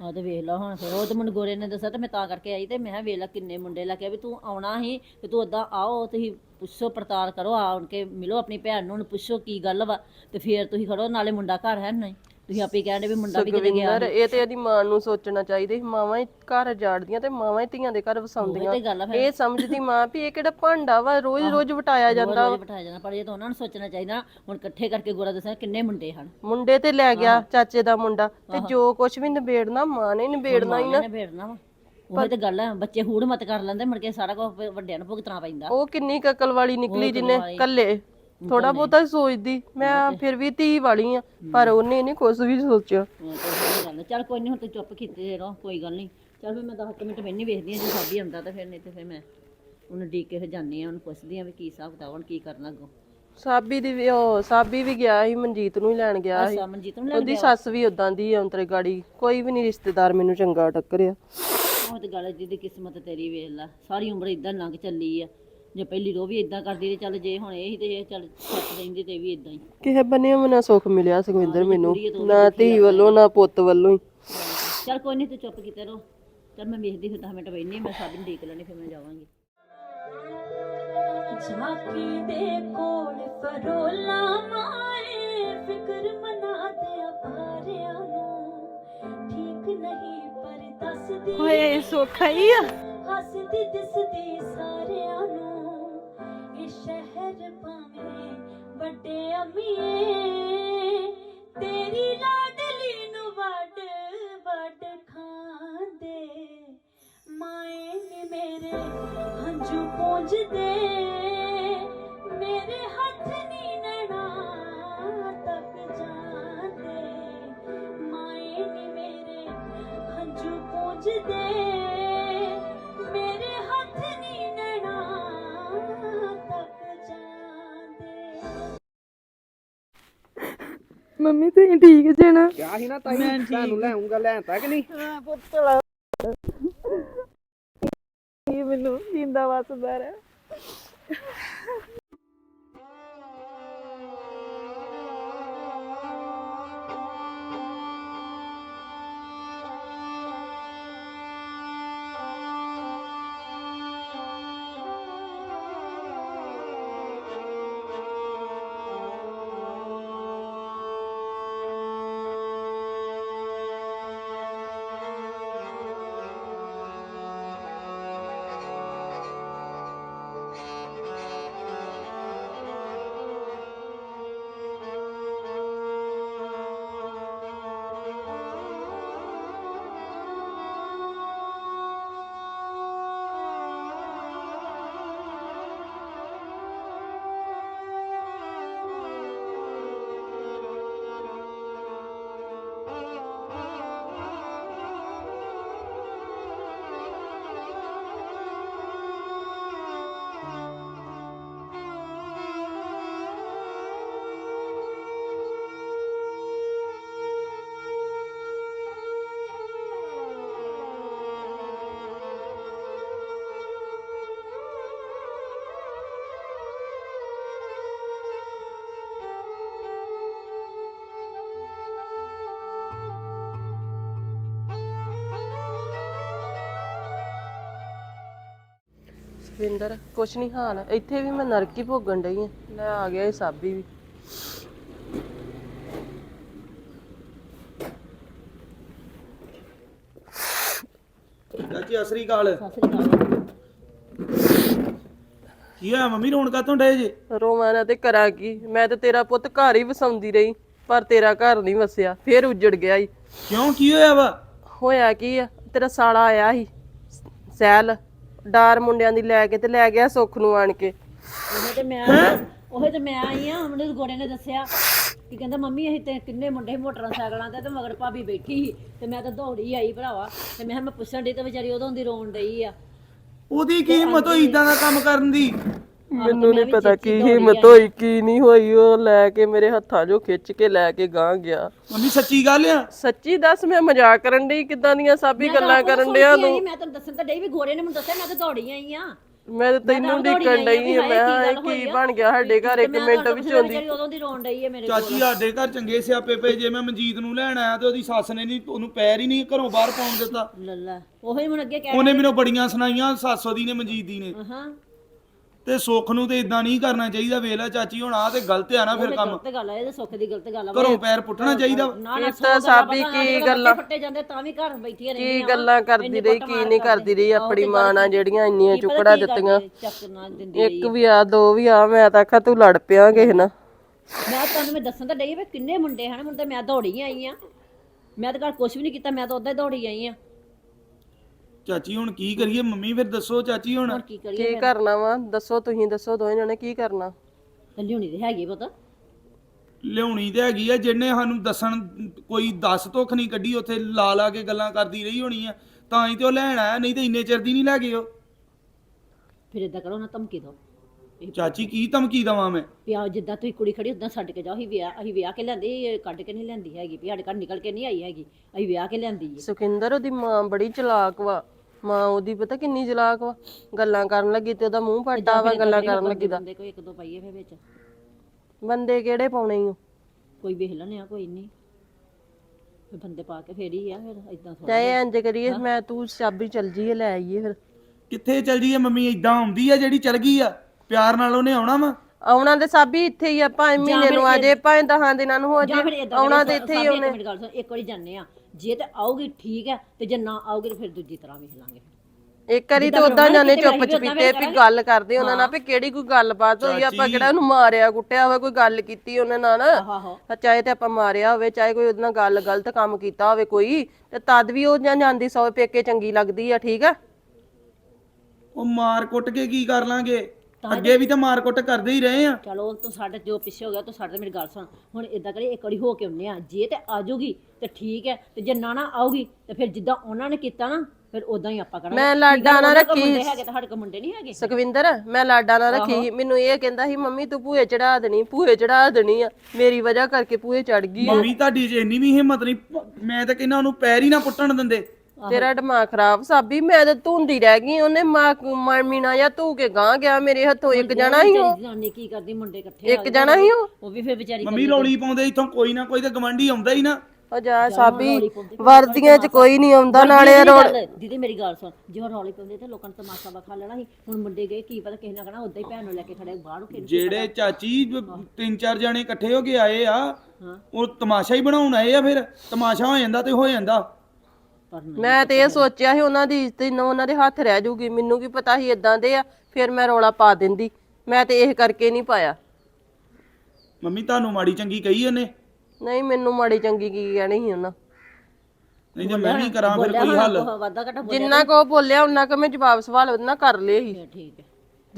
Speaker 6: ਆ ਤੇ ਵੇਖ ਲਾ ਹੁਣ ਫਿਰ ਉਹ ਤੇ ਮੈਨੂੰ ਗੋਰੇ ਨੇ ਦੱਸਿਆ ਤੇ ਮੈਂ ਤਾਂ ਕਰਕੇ ਆਈ ਤੇ ਮੈਂ ਕਿਹਾ ਵੇਖ ਲਾ ਕਿੰਨੇ ਮੁੰਡੇ ਲੈ ਕੇ ਵੀ ਤੂੰ ਆਉਣਾ ਸੀ ਤੇ ਤੂੰ ਓਦਾਂ ਆਓ ਤੁਸੀਂ ਪੁੱਛੋ ਪੜਤਾਲ ਕਰੋ ਆਣ ਕੇ ਮਿਲੋ ਆਪਣੀ ਭੈਣ ਨੂੰ ਉਹਨੂੰ ਪੁੱਛੋ ਕੀ ਗੱਲ ਵਾ ਤੇ ਫੇਰ ਤੁਸੀਂ ਖੜੋ ਨਾਲੇ ਮੁੰਡਾ ਘਰ ਹੈ ਨਹੀਂ। ਤੁਸੀਂ ਆਪੇ ਕਹਿੰਦੇ ਵੀ ਮੁੰਡਾ ਵੀ ਕਿਤੇ ਗਿਆ
Speaker 3: ਸੁਖਵਿੰਦਰ ਇਹ ਤੇ ਇਹਦੀ ਮਾਂ ਨੂੰ ਸੋਚਣਾ ਚਾਹੀਦਾ ਸੀ ਮਾਵਾਂ ਹੀ ਘਰ ਜਾੜਦੀਆਂ ਤੇ ਮਾਵਾਂ ਹੀ ਧੀਆਂ ਦੇ ਘਰ ਵਸਾਉਂਦੀਆਂ।
Speaker 6: ਤੇ ਗੱਲ ਆ ਫਿਰ।
Speaker 3: ਇਹ ਸਮਝਦੀ ਮਾਂ ਵੀ ਇਹ ਕਿਹੜਾ ਭਾਂਡਾ ਵਾ ਰੋਜ਼ ਰੋਜ਼ ਵਟਾਇਆ ਜਾਂਦਾ
Speaker 6: ਰੋਜ਼ ਬਿਠਾਇਆ ਜਾਣਾ ਪਰ ਇਹ ਤਾਂ ਉਹਨਾਂ ਨੂੰ ਸੋਚਣਾ ਚਾਹੀਦਾ ਹੁਣ ਇਕੱਠੇ ਕਰਕੇ ਗੋਰਾ ਦੱਸਿਆ ਕਿੰਨੇ ਮੁੰਡੇ ਹਨ।
Speaker 3: ਮੁੰਡੇ ਤੇ ਲੈ ਗਿਆ ਚਾਚੇ ਦਾ ਮੁੰਡਾ ਤੇ ਜੋ ਕੁਝ ਵੀ ਨਿਬੇੜਨਾ ਮਾਂ ਨੇ ਨਿਬੇੜਨਾ ਹੀ ਨਾ
Speaker 6: ਇਹਨੇ ਫੇਰਨਾ ਵਾ। ਉਹ ਤੇ ਗੱਲ ਹੈ ਬੱਚੇ ਹੂੜ ਮਤ ਕਰ ਲੈਂਦੇ ਮੁੜ ਕੇ ਸਾਰਾ ਕੁਝ ਵੱਡਿਆਂ ਨੂੰ ਭੁਗਤਣਾ ਪੈਂਦਾ।
Speaker 3: ਉਹ ਕਿੰਨੀ ਕੁ ਅਕਲ ਵਾਲੀ ਨਿਕਲੀ ਜਿਹਨੇ ਕੱਲੇ। ਥੋੜਾ ਬਹੁਤਾ ਸੋਚਦੀ ਮੈਂ ਫਿਰ ਵੀ ਧੀ ਵਾਲੀ ਆ ਪਰ ਉਹਨੇ ਨਹੀਂ ਕੁਝ ਵੀ ਸੋਚਿਆ।
Speaker 6: ਚੱਲ ਕੋਈ ਨਹੀਂ ਹੁਣ ਤੂੰ ਚੁੱਪ ਕੀਤੇ ਰਹੋ ਕੋਈ ਗੱਲ ਨਹੀਂ ਚੱਲ ਫਿਰ ਮੈਂ 10 ਮਿੰਟ ਮੈਨੀ ਵੇਖਦੀ ਆ ਜੇ ਸਾਡੀ ਆਉਂਦਾ ਤਾਂ ਫਿਰ ਨਹੀਂ ਤੇ ਫਿਰ ਮੈਂ ਉਹਨੂੰ ਡੀਕ ਕੇ ਜਾਂਦੀ ਆ ਉਹਨੂੰ ਪੁੱਛਦੀ ਆ ਵੀ ਕੀ ਹਿਸਾਬ ਕਿਤਾਬ ਹੁਣ ਕੀ ਕਰਨਾ ਅੱਗੋਂ
Speaker 3: ਸਾਬੀ ਦੀ ਵੀ ਉਹ ਸਾਬੀ ਵੀ ਗਿਆ ਸੀ ਮਨਜੀਤ ਨੂੰ ਹੀ ਲੈਣ ਗਿਆ ਸੀ।
Speaker 6: ਅੱਛਾ ਮਨਜੀਤ ਨੂੰ ਲੈ
Speaker 3: ਉਹਦੀ ਸੱਸ ਵੀ ਉਦਾਂ ਦੀ ਆ ਅੰਤਰੇ ਗਾੜੀ। ਕੋਈ ਵੀ ਨਹੀਂ ਰਿਸ਼ਤੇਦਾਰ ਮੈਨੂੰ ਚੰਗਾ ਟੱਕਰਿਆ।
Speaker 6: ਉਹ ਤੇ ਗੱਲ ਜਿਹਦੀ ਕਿਸਮਤ ਤੇਰੀ ਵੇਖ ਲੈ ਸਾਰੀ ਉਮਰ ਇਦਾਂ ਲੰਘ ਚੱਲੀ ਆ। ਜੇ ਪਹਿਲੀ ਰੋ ਵੀ ਇਦਾਂ ਕਰਦੀ ਤੇ ਚੱਲ ਜੇ ਹੁਣ ਇਹ ਤੇ ਇਹ ਚੱਲ ਸੱਚ ਰਹਿੰਦੀ ਤੇ ਵੀ ਇਦਾਂ ਹੀ।
Speaker 3: ਕਿਸੇ ਬੰਨੇ ਮਨਾ ਸੁੱਖ ਮਿਲਿਆ ਸੁਖਵਿੰਦਰ ਮੈਨੂੰ। ਨਾ ਧੀ ਵੱਲੋਂ ਨਾ ਪੁੱਤ ਵੱਲੋਂ ਹੀ।
Speaker 6: ਚੱਲ ਕੋਈ ਨਹੀਂ ਤੂੰ ਚੁੱਪ ਕੀਤੇ ਰਹੋ। ਚੱਲ ਮੈਂ ਵੇਖਦੀ ਫਿਰ 10 ਮਿੰਟ ਬੈਠੀ ਮੈਂ ਸਭ ਨੂੰ ਡੀਕ ਲੈਣੀ ਫਿਰ ਮੈਂ ਜਾਵਾਂਗੀ।
Speaker 2: ਝਾਕੀ ਦੇ ਕੋਲ ਫਰੋਲਾ ਮਾਏ ਫਿਕਰ ਮਨਾ ਤੇ ਅਪਾਰਿਆਂ ਨੂੰ। ਠੀਕ ਨਹੀਂ ਪਰ ਦੱਸਦੀ
Speaker 4: ਹੋਏ ਸੋਖਾ ਹੀ ਆ।
Speaker 2: ਹੱਸਦੀ ਦਿਸਦੀ ਸਾਰਿਆਂ ਨੂੰ ਇਹ ਸ਼ਹਿਰ ਭਾਵੇਂ ਵੱਡੇ ਅਮੀਏ, ਤੇਰੀ ਲਾਡਲੀ ਨੂੰ ਵੱਡ ਵੱਡ ਖਾਂਦੇ। ਮਾਏ ਨੇ ਮੇਰੇ ਹੰਝੂ ਪੂੰਝਦੇ।
Speaker 4: ਜੇ ਨਾ
Speaker 1: ਕਿਹਾ ਸੀ ਨਾ ਤਾਈ? ਤੁਹਾਨੂੰ ਲੈ ਆਉਂਗਾ ਲੈਣ ਤਾਂ ਕਿ ਨਹੀਂ?
Speaker 4: ਇਹ ਮੈਨੂੰ ਜਿੰਦਾ ਵਸਦਾ ਰਹਿ।
Speaker 3: ਸੁਖਵਿੰਦਰ ਕੁਛ ਨਹੀਂ ਹਾਲ। ਇੱਥੇ ਵੀ ਮੈਂ ਨਰਕ ਭੋਗਣ ਡਈ ਆ। ਲੈ ਆ ਗਿਆ ਇਹ ਸਾਬੀ ਵੀ।
Speaker 7: ਚਾਚੀ ਅਸਰੀ ਕਾਲ ਕੀ ਹੋਇਆ? ਮੰਮੀ ਰੋਣ ਕਾਤੋਂ ਡੇ ਜੇ?
Speaker 3: ਰੋਵਾਂ ਨਾ ਤੇ ਕਰਾਂ ਕੀ? ਮੈਂ ਤੇ ਤੇਰਾ ਪੁੱਤ ਘਰ ਹੀ ਵਸਾਉਂਦੀ ਰਹੀ ਪਰ ਤੇਰਾ ਘਰ ਨਹੀਂ ਵਸਿਆ। ਫੇਰ ਉੱਜੜ ਗਿਆ ਈ।
Speaker 7: ਕਿਉਂ? ਕੀ ਹੋਇਆ ਵਾ?
Speaker 3: ਹੋਇਆ ਕੀ ਆ? ਤੇਰਾ ਸਾਲਾ ਆਇਆ ਸੀ ਸੈਲ। ਡਾਰ ਮੁੰਡਿਆਂ ਦੀ ਲੈ ਕੇ ਤੇ ਲੈ ਗਿਆ ਸੁੱਖ ਨੂੰ ਆਣ ਕੇ।
Speaker 6: ਉਹ ਤੇ ਮੈਂ ਉਹ ਤੇ ਮੈਂ ਆਈ ਆ ਮੈਨੂੰ ਗੋਰੇ ਨੇ ਦੱਸਿਆ ਕਿ ਕਹਿੰਦਾ ਮੰਮੀ ਅਸੀਂ ਤੇ ਕਿੰਨੇ ਮੁੰਡੇ ਮੋਟਰਸਾਈਕਲਾਂ ਤੇ ਤੇ ਮਗਰ ਭਾਬੀ ਬੈਠੀ ਸੀ ਤੇ ਮੈਂ ਤਾਂ ਦੌੜੀ ਆਈ ਭਰਾਵਾ ਤੇ ਮੈਂ ਕਿਹਾ ਮੈਂ ਪੁੱਛਣ ਡਈ ਤੇ ਵਿਚਾਰੀ ਉਦੋਂ ਦੀ ਰੋਣ ਡਈ ਆ।
Speaker 7: ਉਹਦੀ ਕੀ ਹਿੰਮਤ ਹੋਈ ਇਦਾਂ ਦਾ ਕੰਮ ਕਰਨ ਦੀ?
Speaker 3: ਮੈਨੂੰ ਨਹੀਂ ਪਤਾ ਕੀ ਹਿੰਮਤ ਹੋਈ ਕੀ ਨਹੀਂ ਹੋਈ ਉਹ ਲੈ ਕੇ ਮੇਰੇ ਹੱਥਾਂ 'ਚੋਂ ਖਿੱਚ ਕੇ ਲੈ ਕੇ ਗਾਂ ਗਿਆ।
Speaker 7: ਮੰਮੀ ਸੱਚੀ ਗੱਲ ਆ?
Speaker 3: ਸੱਚੀ ਦੱਸ ਮੈਂ ਮਜ਼ਾਕ ਕਰਨ ਡਈ ਕਿਦਾਂ ਦੀਆਂ ਸਾਬੀ ਗੱਲਾਂ ਕਰਨ ਡਿਆ
Speaker 6: ਤੂੰ?
Speaker 3: ਤੂੰ
Speaker 6: ਮੈਂ ਤੈਨੂੰ ਦੱਸਣ ਤਾਂ ਡਈ ਵੀ ਗੋਰੇ ਨੇ ਮੈਨੂੰ ਦੱਸਿਆ ਮੈਂ ਤਾਂ ਦੌੜੀ ਆਈ ਆ।
Speaker 3: ਮੈਂ ਤਾਂ ਤੈਨੂੰ ਦੇਖਣ ਡਈ ਆ ਮੈਂ ਇਹ ਕੀ ਬਣ ਗਿਆ ਸਾਡੇ ਘਰ ਇੱਕ ਮਿੰਟ ਵਿੱਚ
Speaker 6: ਜਿਹੜੀ ਉਦੋਂ ਦੀ ਰੋਣ ਡਈ ਹੈ ਮੇਰੇ ਕੋਲ।
Speaker 7: ਚਾਚੀ ਸਾਡੇ ਘਰ ਚੰਗੇ ਸਿਆਪੇ ਪਏ ਜੇ ਮੈਂ ਮਨਜੀਤ ਨੂੰ ਲੈਣ ਆਇਆ ਤੇ ਉਹਦੀ ਸੱਸ ਨੇ ਨਹੀਂ ਉਹਨੂੰ ਪੈਰ ਹੀ ਨਹੀਂ ਘਰੋਂ ਬਾਹਰ ਪਾਉਣ ਦਿੱਤਾ।
Speaker 6: ਲੱਲਾ ਉਹੀ ਮੈਨੂੰ ਅੱਗੇ ਕਹਿ
Speaker 7: ਉਹਨੇ ਮੈਨੂੰ ਬੜੀਆਂ ਸੁਣਾਈਆਂ ਸੱਸ ਉਹਦੀ ਨੇ ਮਨਜੀਤ ਦੀ ਨੇ।
Speaker 6: ਹਾਂ
Speaker 7: ਤੇ ਸੁੱਖ ਨੂੰ ਤੇ ਇਦਾਂ ਨਹੀਂ ਕਰਨਾ ਚਾਹੀਦਾ ਵੇਖ ਲੈ ਚਾਚੀ ਹੁਣ ਆ ਤੇ ਗਲਤ ਆ ਨਾ ਫਿਰ ਕੰਮ।
Speaker 6: ਗਲਤ ਗੱਲ ਹੈ ਇਹ ਤਾਂ ਸੁੱਖ ਦੀ ਗਲਤ ਗੱਲ ਆ
Speaker 7: ਘਰੋਂ ਪੈਰ ਪੁੱਟਣਾ ਚਾਹੀਦਾ।
Speaker 6: ਨਾ ਨਾ
Speaker 3: ਇਹ ਤਾਂ ਸਾਬੀ ਕੀ ਗੱਲਾਂ?
Speaker 6: ਫੱਟੇ ਜਾਂਦੇ ਤਾਂ ਵੀ ਘਰ ਬੈਠੀਆਂ
Speaker 3: ਕੀ
Speaker 6: ਰਹਿੰਦੀਆਂ।
Speaker 3: ਗੱਲਾਂ ਕਰਦੀ ਰਹੀ ਕੀ ਨਹੀਂ ਕਰਦੀ ਰਹੀ ਆਪਣੀ ਮਾਂ ਨਾਲ ਜਿਹੜੀਆਂ ਇੰਨੀਆਂ ਚੁੱਕੜਾ ਦਿੱਤੀਆਂ।
Speaker 6: ਚੱਕ ਨਾ ਦਿੰਦੀ
Speaker 3: ਇੱਕ ਵੀ ਆ ਦੋ ਵੀ ਆ ਮੈਂ ਤਾਂ ਆਖਾ ਤੂੰ ਲੜ ਪਿਆ ਕਿਸੇ ਨਾਲ
Speaker 6: ਮੈਂ ਤੁਹਾਨੂੰ ਮੈਂ ਦੱਸਣ ਤਾਂ ਡਈ ਵੀ ਕਿੰਨੇ ਮੁੰਡੇ ਹਨ ਮੁੰਡੇ ਮੈਂ ਦੌੜੀ ਆਈ ਆ। ਮੈਂ ਤਾਂ ਘਰ ਕੁਝ ਵੀ ਨਹੀਂ ਕੀਤਾ ਮੈਂ ਤਾਂ ਉਦਾਂ ਹੀ ਦੌੜੀ ਆਈ ਆ।
Speaker 7: ਚਾਚੀ ਹੁਣ ਕੀ ਕਰੀਏ? ਮੰਮੀ ਫਿਰ ਦੱਸੋ ਚਾਚੀ ਹੁਣ।
Speaker 6: ਹੋਰ ਕੀ ਕਰੀਏ
Speaker 3: ਕੀ ਕਰਨਾ ਵਾ? ਦੱਸੋ ਤੁਸੀਂ ਦੱਸੋ ਦੋਵੇਂ ਜਣੇ ਕੀ ਕਰਨਾ?
Speaker 6: ਲਿਉਣੀ ਤੇ ਹੈਗੀ ਪਤਾ।
Speaker 7: ਲਿਆਉਣੀ ਤੇ ਹੈਗੀ ਆ ਜਿਹਨੇ ਸਾਨੂੰ ਦੱਸਣ ਕੋਈ ਦੱਸ ਤੋਖ ਨਹੀਂ ਕੱਢੀ ਉੱਥੇ ਲਾ ਲਾ ਕੇ ਗੱਲਾਂ ਕਰਦੀ ਰਹੀ ਹੋਣੀ ਆ ਤਾਂ ਹੀ ਤੇ ਉਹ ਲੈਣ ਆਇਆ ਨਹੀਂ ਤੇ ਇੰਨੇ ਚਿਰ ਦੀ ਨਹੀਂ ਲੈ ਗਏ ਉਹ।
Speaker 6: ਫਿਰ ਇਦਾਂ ਕਰੋ ਨਾ ਧਮਕੀ ਦੋ
Speaker 7: ਚਾਚੀ ਕੀ ਧਮਕੀ ਦਵਾਂ ਮੈਂ?
Speaker 6: ਪਿਆ ਜਿੱਦਾਂ ਤੁਸੀਂ ਕੁੜੀ ਖੜੀ ਉਦਾਂ ਛੱਡ ਕੇ ਜਾਓ ਅਸੀਂ ਵਿਆਹ ਅਸੀਂ ਵਿਆਹ ਕੇ ਲਿਆਂਦੀ ਇਹ ਕੱਢ ਕੇ ਨਹੀਂ ਲਿਆਂਦੀ ਹੈਗੀ ਵੀ ਸਾਡੇ ਘਰ ਨਿਕਲ ਕੇ ਨਹੀਂ ਆਈ ਹੈਗੀ ਅਸੀਂ ਵਿਆਹ ਕੇ ਲਿਆਂਦੀ ਹੈ।
Speaker 3: ਸੁਖਿੰਦਰ ਉਹਦੀ ਮਾਂ ਬੜੀ ਚਲਾਕ ਵਾ। ਮਾਂ ਉਹਦੀ ਪਤਾ ਕਿੰਨੀ ਚਲਾਕ ਵਾ ਗੱਲਾਂ ਕਰਨ ਲੱਗੀ ਤੇ ਉਹਦਾ ਮੂੰਹ ਪੱਟਾ ਵਾ ਗੱਲਾਂ ਕਰਨ ਲੱਗੀ ਦਾ।
Speaker 6: ਬੰਦੇ ਕੋਈ ਇੱਕ ਦੋ ਪਾਈਏ ਫਿਰ ਵਿੱਚ।
Speaker 3: ਬੰਦੇ ਕਿਹੜੇ ਪਾਉਣੇ ਈ ਓ?
Speaker 6: ਕੋਈ ਵੇਖ ਲੈਣੇ ਆ ਕੋਈ ਨਹੀਂ ਬੰਦੇ ਪਾ ਕੇ ਫੇਰ ਹੀ ਆ ਫਿਰ ਇਦਾਂ
Speaker 3: ਚਾਹੇ ਇੰਜ ਕਰੀਏ ਮੈਂ ਤੂੰ ਚਾਬੀ ਚੱਲ ਜੀਏ ਲੈ ਆਈਏ ਫਿਰ।
Speaker 7: ਕਿੱਥੇ ਚਲ ਜੀਏ ਮੰਮੀ ਇਦਾਂ ਆਉਂਦੀ ਆ ਜਿਹੜੀ ਚਲ ਗਈ ਆ ਪਿਆਰ ਨਾਲ ਉਹਨੇ ਆਉਣਾ ਵਾ?
Speaker 3: ਆਉਣਾ ਤੇ ਸਾਬੀ ਇੱਥੇ ਹੀ ਆ ਭਾਵੇਂ ਮਹੀਨੇ ਨੂੰ ਆ ਜਾਏ ਭਾਵੇਂ ਦਹਾਂ ਦਿਨਾਂ ਨੂੰ ਹੋ
Speaker 6: ਜਾਂ ਫਿਰ
Speaker 3: ਆਉਣਾ ਤੇ ਇੱਥੇ ਹੀ
Speaker 6: ਮੇਰੀ ਗੱਲ ਸੁਣ ਇੱਕ ਵਾਰੀ ਜਾਂਦੇ ਆ। ਜੇ ਤੇ ਆਊਗੀ ਠੀਕ ਹੈ ਤੇ ਜੇ ਨਾ ਆਊਗੀ ਤੇ ਫਿਰ ਦੂਜੀ ਤਰ੍ਹਾਂ ਵੇਖ ਲਾਂਗੇ
Speaker 3: ਇੱਕ ਵਾਰੀ ਤਾਂ ਉਦਾਂ ਜਾਣੇ ਚੁੱਪ ਚਪੀਤੇ ਵੀ ਗੱਲ ਕਰਦੇ ਉਹਨਾਂ ਨਾਲ ਵੀ ਕਿਹੜੀ ਕੋਈ ਗੱਲਬਾਤ ਹੋਈ ਆਪਾਂ ਕਿਹੜਾ ਉਹਨੂੰ ਮਾਰਿਆ ਕੁੱਟਿਆ ਹੋਵੇ ਕੋਈ ਗੱਲ ਕੀਤੀ ਉਹਨੇ ਨਾਲ।
Speaker 6: ਆਹੋ
Speaker 3: ਚਾਹੇ ਤੇ ਆਪਾਂ ਮਾਰਿਆ ਹੋਵੇ ਚਾਹੇ ਕੋਈ ਉਹਦੇ ਨਾਲ ਗੱਲ ਗਲਤ ਕੰਮ ਕੀਤਾ ਹੋਵੇ ਕੋਈ ਤੇ ਤਦ ਵੀ ਉਹ ਜਾਂ ਜਾਂਦੀ ਸੌ ਪੇਕੇ ਚੰਗੀ ਲੱਗਦੀ ਆ ਠੀਕ ਆ?
Speaker 7: ਉਹ ਮਾਰ ਕੁੱਟ ਕੇ ਕੀ ਕਰ ਲਾਂਗੇ? ਅੱਗੇ ਵੀ ਤਾਂ ਮਾਰ ਕੁੱਟ ਕਰਦੇ ਹੀ ਰਹੇ ਆ।
Speaker 6: ਚਲੋ ਤੂੰ ਸਾਡੇ ਜੋ ਪਿੱਛੇ ਹੋ ਗਿਆ ਤੂੰ ਸਾਡੇ ਤੇ ਮੇਰੀ ਗੱਲ ਸੁਣ। ਹੁਣ ਇਦਾਂ ਕਰੀ ਇੱਕ ਵਾਰੀ ਹੋ ਕੇ ਆਉਂਦੇ ਆ। ਜੇ ਤੇ ਆਜੂਗੀ ਤੇ ਠੀਕ ਹੈ। ਤੇ ਜੇ ਨਾ ਨਾ ਆਊਗੀ ਤੇ ਫਿਰ ਜਿੱਦਾਂ ਉਹਨਾਂ ਨੇ ਕੀਤਾ ਨਾ ਫਿਰ ਉਦਾਂ ਹੀ ਆਪਾਂ ਕਰਾਂਗੇ।
Speaker 3: ਮੈਂ ਲਾਡਾ ਨਾ ਰੱਖੀ।
Speaker 6: ਮੁੰਡੇ ਹੈਗੇ ਤਾਂ ਸਾਡੇ ਕੋਲ ਮੁੰਡੇ ਨਹੀਂ ਹੈਗੇ।
Speaker 3: ਸੁਖਵਿੰਦਰ ਮੈਂ ਲਾਡਾ ਨਾ ਰੱਖੀ। ਸੀ। ਮੈਨੂੰ ਇਹ ਕਹਿੰਦਾ ਸੀ ਮੰਮੀ ਤੂੰ ਭੂਏ ਚੜਾ ਦੇਣੀ ਭੂਏ ਚੜਾ ਦੇਣੀ ਆ। ਮੇਰੀ ਵਜ੍ਹਾ ਕਰਕੇ ਭੂਏ ਚੜ ਗਈ ਆ।
Speaker 7: ਮੰਮੀ ਤੁਹਾਡੀ ਜੇ ਇੰਨੀ ਵੀ ਹਿੰਮਤ ਨਹੀਂ ਮੈਂ ਤਾਂ ਕਹਿੰਦਾ ਉਹਨੂੰ ਪੈਰ ਹੀ ਨਾ ਪੁੱਟਣ ਦਿੰਦੇ।
Speaker 3: ਤੇਰਾ ਦਿਮਾਗ ਖਰਾਬ ਸਾਬੀ ਮੈਂ ਤਾਂ ਧੁੰਦੀ ਰਹਿ ਗਈ ਉਹਨੇ ਮਾਂ ਮੀਨਾ ਜਾਂ ਧੂ ਕੇ ਗਾਂ ਗਿਆ ਮੇਰੇ ਹੱਥੋਂ ਇੱਕ ਜਣਾ ਹੀ ਉਹ
Speaker 6: ਜਾਨੀ ਕੀ ਕਰਦੀ ਮੁੰਡੇ ਇਕੱਠੇ
Speaker 3: ਇੱਕ ਜਣਾ ਹੀ ਉਹ
Speaker 6: ਉਹ ਵੀ ਫਿਰ ਵਿਚਾਰੀ
Speaker 7: ਮੰਮੀ ਰੌਲੀ ਪਾਉਂਦੇ ਇੱਥੋਂ ਕੋਈ ਨਾ ਕੋਈ ਤਾਂ ਗਵੰਡੀ ਆਉਂਦਾ ਹੀ ਨਾ।
Speaker 3: ਉਹ ਜਾ ਸਾਬੀ ਵਰਦੀਆਂ 'ਚ ਕੋਈ ਨਹੀਂ ਆਉਂਦਾ ਨਾਲੇ ਰੋਣ
Speaker 6: ਦੀਦੀ ਮੇਰੀ ਗੱਲ ਸੁਣ ਜੇ ਉਹ ਰੌਲੀ ਪਾਉਂਦੇ ਤੇ ਲੋਕਾਂ ਨੇ ਤਮਾਸ਼ਾ ਵਿਖਾ ਲੈਣਾ ਸੀ ਹੁਣ ਮੁੰਡੇ ਗਏ ਕੀ ਪਤਾ ਕਿਸੇ ਨਾਲ ਕਹਣਾ ਉਦਾਂ ਹੀ ਭੈਣ ਨੂੰ ਲੈ ਕੇ ਖੜੇ ਬਾਹਰੋਂ ਕਿ
Speaker 7: ਜਿਹੜੇ ਚਾਚੀ ਤਿੰਨ ਚਾਰ ਜਣੇ ਇਕੱਠੇ ਹੋ ਕੇ ਆਏ ਆ ਉਹ ਤਮਾਸ਼ਾ ਹੀ ਬਣਾਉਣ ਆਏ ਆ ਫਿਰ ਤਮਾਸ਼ਾ ਹੋ ਜਾਂਦਾ ਤੇ ਹੋ ਜਾਂਦਾ।
Speaker 6: ਪਰ ਨਹੀਂ
Speaker 3: ਮੈਂ ਤੇ ਇਹ ਸੋਚਿਆ ਸੀ ਉਹਨਾਂ ਦੀ ਇੱਜ਼ਤ ਨਾ ਉਹਨਾਂ ਦੇ ਹੱਥ ਰਹਿ ਜੂਗੀ ਮੈਨੂੰ ਕੀ ਪਤਾ ਸੀ ਇਦਾਂ ਦੇ ਆ ਫਿਰ ਮੈਂ ਰੌਲਾ ਪਾ ਦਿੰਦੀ। ਮੈਂ ਤੇ ਇਹ ਕਰਕੇ ਨਹੀਂ ਪਾਇਆ।
Speaker 7: ਮੰਮੀ ਤੁਹਾਨੂੰ ਮਾੜੀ ਚੰਗੀ ਕਹੀ ਉਹਨੇ
Speaker 3: ਨਹੀਂ ਮੈਨੂੰ ਮਾੜੀ ਚੰਗੀ ਕੀ ਕਹਿਣੀ ਸੀ ਉਹਨਾਂ।
Speaker 7: ਨਹੀਂ ਜੇ ਮੈਂ ਵੀ ਕਰਾਂ ਫਿਰ ਕੋਈ ਹੱਲ।
Speaker 6: ਵਾਦਾ ਘਟਾ ਬੋਲਿਆ
Speaker 3: ਜਿੰਨਾ ਕੋ ਬੋਲਿਆ ਉਹਨਾਂ ਕੋ ਮੈਂ ਜਵਾਬ ਸਵਾਲ ਉਹਦੇ ਨਾਲ ਕਰ ਲਏ ਸੀ।
Speaker 6: ਠੀਕ ਹੈ।